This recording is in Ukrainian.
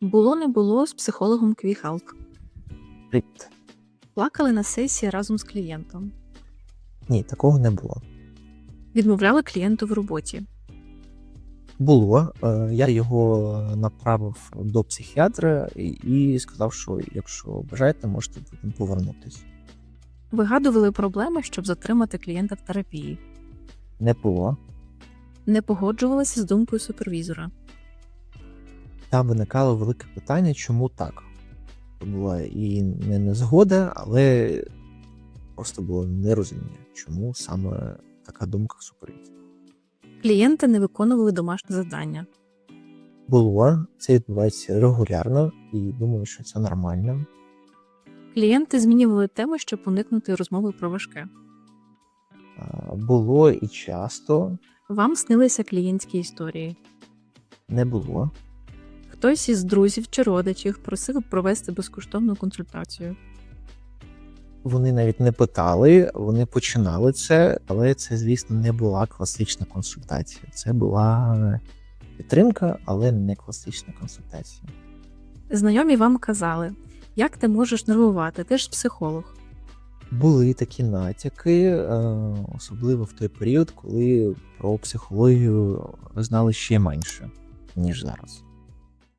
Було не було з психологом Квіхалк. Привіт. Плакали на сесії разом з клієнтом. Ні, такого не було. Відмовляли клієнту в роботі. Було. е, Я його направив до психіатра і- і сказав, що якщо бажаєте, можете потім повернутися. Вигадували проблеми, щоб затримати клієнта в терапії. Не було. Не погоджувалися з думкою супервізора. Там виникало велике питання, чому так. Це була і не незгода, але просто було нерозуміння, чому саме така думка супервізора. Клієнти не виконували домашнє завдання. Було, це відбувається регулярно, і думаю, що це нормально. Клієнти змінювали теми, щоб уникнути розмови про важке. А, Було і часто Вам снилися клієнтські історії. не було. Хтось із друзів чи родичів просив провести безкоштовну консультацію. Вони навіть не питали, вони починали це, але це, звісно, не була класична консультація. Це була підтримка, але не класична консультація. Знайомі вам казали, як ти можеш нервувати, ти ж психолог. Були такі натяки, е, особливо в той період, коли про психологію знали ще менше, ніж зараз.